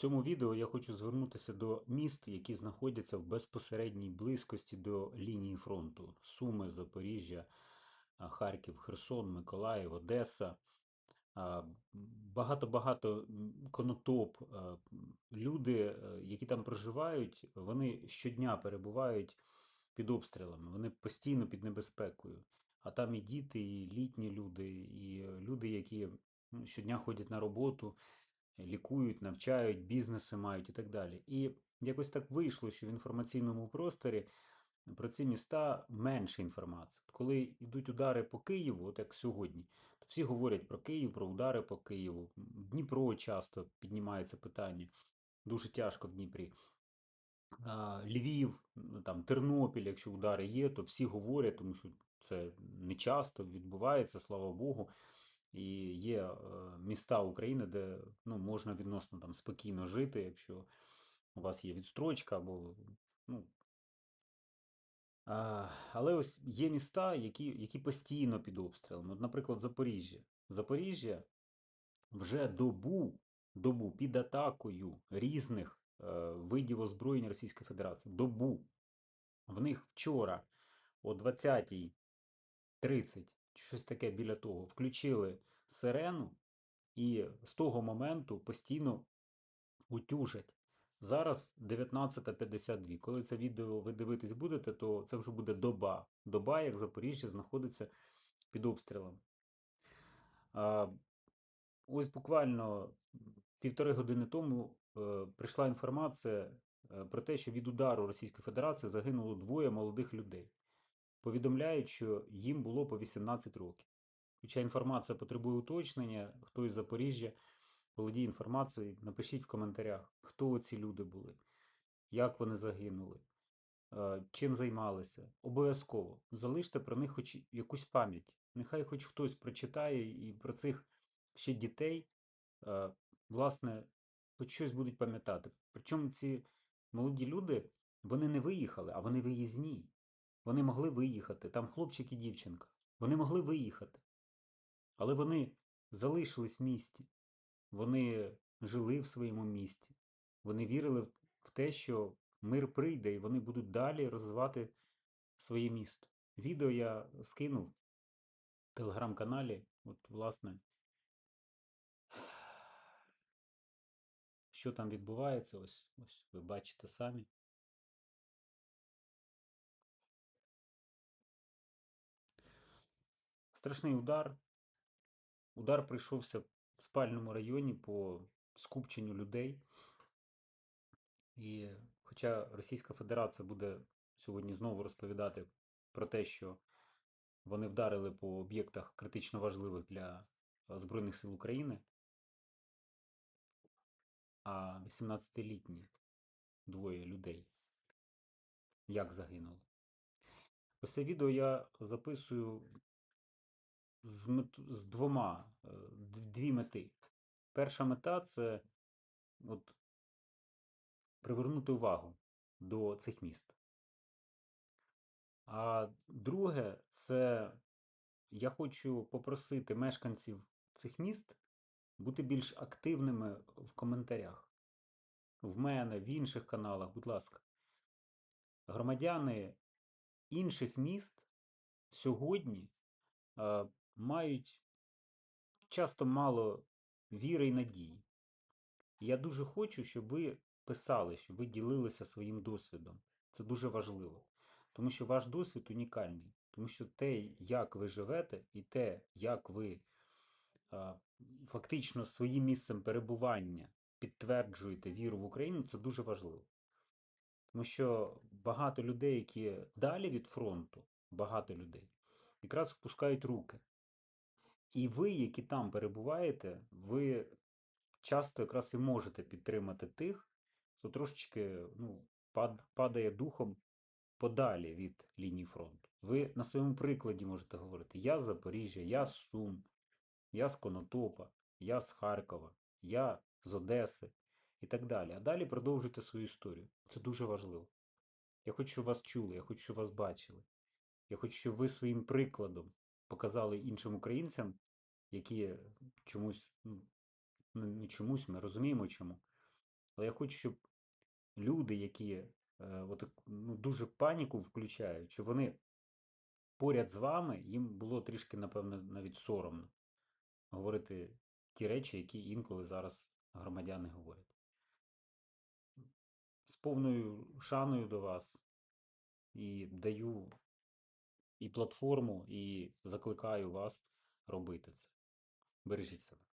цьому відео я хочу звернутися до міст, які знаходяться в безпосередній близькості до лінії фронту: Суми, Запоріжжя, Харків, Херсон, Миколаїв, Одеса. Багато-багато конотоп. Люди, е, які там проживають, вони щодня перебувають під обстрілами, вони постійно під небезпекою. А там і діти, і літні люди, і е, люди, які щодня ходять на роботу, лікують, навчають, бізнеси мають і так далі. І якось так вийшло, що в інформаційному просторі про ці міста менше інформації. Коли йдуть удари по Києву, от як сьогодні, то всі говорять про Київ, про удари по Києву. Дніпро часто піднімається питання. Дуже тяжко в Дніпрі. Львів, там, Тернопіль, якщо удари є, то всі говорять, тому що це не часто відбувається, слава Богу. І є е, міста України, де ну, можна відносно там, спокійно жити, якщо у вас є відстрочка або. Ну, але ось є міста, які, які постійно під обстрілами. От, наприклад, Запоріжжя. Запоріжжя вже добу, добу під атакою різних е, видів озброєння Російської Федерації. Добу. В них вчора о 20.30, чи щось таке біля того, включили сирену, і з того моменту постійно утюжать. Зараз 19.52. Коли це відео ви дивитись будете, то це вже буде доба. Доба, як Запоріжжя знаходиться під обстрілом. А, ось буквально півтори години тому е, прийшла інформація е, про те, що від удару Російської Федерації загинуло двоє молодих людей. Повідомляють, що їм було по 18 років. Хоча інформація потребує уточнення, хто із Запоріжжя володіє інформацією, напишіть в коментарях, хто ці люди були, як вони загинули, е, чим займалися. Обов'язково залиште про них хоч якусь пам'ять. Нехай хоч хтось прочитає і про цих ще дітей, е, власне, хоч щось будуть пам'ятати. Причому ці молоді люди, вони не виїхали, а вони виїзні. Вони могли виїхати. Там хлопчик і дівчинка. Вони могли виїхати. Але вони залишились в місті. Вони жили в своєму місті. Вони вірили в- те, що мир прийде, і вони будуть далі розвивати своє місто. Відео я скинув в телеграм-каналі. От, власне, що там відбувається, ось, ось ви бачите самі. Страшний удар. Удар прийшовся в спальному районі по скупченню людей. І хоча Російська Федерація буде сьогодні знову розповідати про те, що вони вдарили по об'єктах критично важливих для е, Збройних сил України, а 18-літні двоє людей як загинули. Ось це відео я записую з, мет- з двома, е, дві мети. Перша мета це от, привернути увагу до цих міст. А друге, це я хочу попросити мешканців цих міст бути більш активними в коментарях. В мене, в інших каналах, будь ласка. Громадяни інших міст сьогодні е, мають часто мало віри і надії. Я дуже хочу, щоб ви писали, щоб ви ділилися своїм досвідом. Це дуже важливо. Тому що ваш досвід унікальний. Тому що те, як ви живете, і те, як ви а, фактично своїм місцем перебування підтверджуєте віру в Україну, це дуже важливо. Тому що багато людей, які далі від фронту, багато людей, якраз впускають руки. І ви, які там перебуваєте, ви часто якраз і можете підтримати тих, хто трошечки ну, пад, падає духом подалі від лінії фронту. Ви на своєму прикладі можете говорити: я з Запоріжжя, я з Сум, я з Конотопа, я з Харкова, я з Одеси і так далі. А далі продовжуйте свою історію. Це дуже важливо. Я хочу, щоб вас чули, я хочу, щоб вас бачили. Я хочу, щоб ви своїм прикладом показали іншим українцям, які чомусь, ну, ну, не чомусь, ми розуміємо чому, Але я хочу, щоб люди, які е, от, ну, дуже паніку включають, щоб вони поряд з вами, їм було трішки, напевно, навіть соромно говорити ті речі, які інколи зараз громадяни говорять. З повною шаною до вас і даю і платформу, і закликаю вас робити це. Бережіть себе.